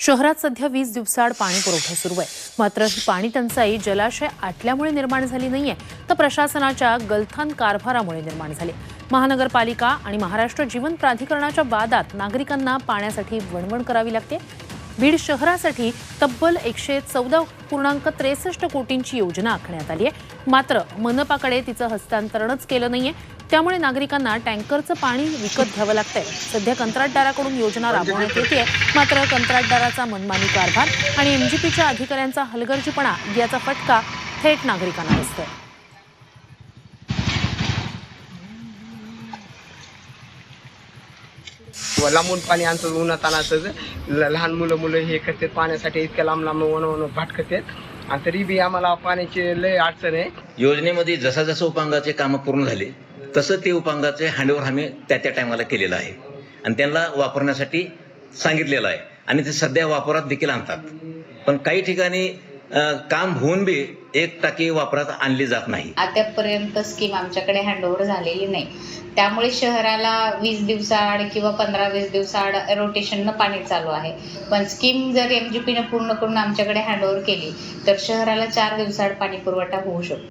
शहरात सध्या वीस दिवसाआड पाणी पुरवठा सुरू आहे. मात्र ही पाणी टंचाई जलाशय आटल्यामुळे निर्माण झाली नाहीये तर प्रशासनाच्या गलथान कारभारामुळे निर्माण झाली. महानगरपालिका आणि महाराष्ट्र जीवन प्राधिकरणाच्या वादात नागरिकांना पाण्यासाठी वणवण करावी लागते. बीड शहरासाठी तब्बल एकशे चौदा पूर्णांक त्रेसष्ट कोटींची योजना आखण्यात आली आहे. मात्र मनपाकडे तिचं हस्तांतरणच केलं नाहीये. त्यामुळे नागरिकांना टँकरचं पाणी विकत घ्यावं लागतंय. सध्या कंत्राटदाराकडून योजना राबवण्यात येते मात्र कंत्राटदाराचा मनमानी कारभार आणि एमजीपीच्या अधिकाऱ्यांचा हलगर्जीपणा याचा फटका थेट नागरिकांना बसतोय. किंवा लांबून पाणी आणतात उन्हात आणायचं ल- लहान मुलं मुलं हे करतात पाण्यासाठी इतक्या लांब लांब वन वन भटकतात आणि तरी बी आम्हाला पाण्याची लय अडचण आहे. योजनेमध्ये जसा जसं उपांगाचे कामं पूर्ण झाले तसं ते उपांगाचे हँडओव्हर आम्ही त्या त्या टायमाला केलेलं आहे. आणि त्यांना वापरण्यासाठी सांगितलेलं आहे. आणि ते सध्या वापरात देखील आणतात. पण काही ठिकाणी काम होऊन बी एक टाकी वापरात आणली जात नाही. आतापर्यंत स्कीम आमच्याकडे हँडओव्हर झालेली नाही. त्यामुळे शहराला वीस दिवसाआड किंवा पंधरा वीस दिवसाआड रोटेशननं पाणी चालू आहे. पण स्कीम जर एम जी पीनं पूर्ण करून आमच्याकडे हँडओव्हर केली तर शहराला चार दिवसाआड पाणी पुरवठा होऊ शकतो.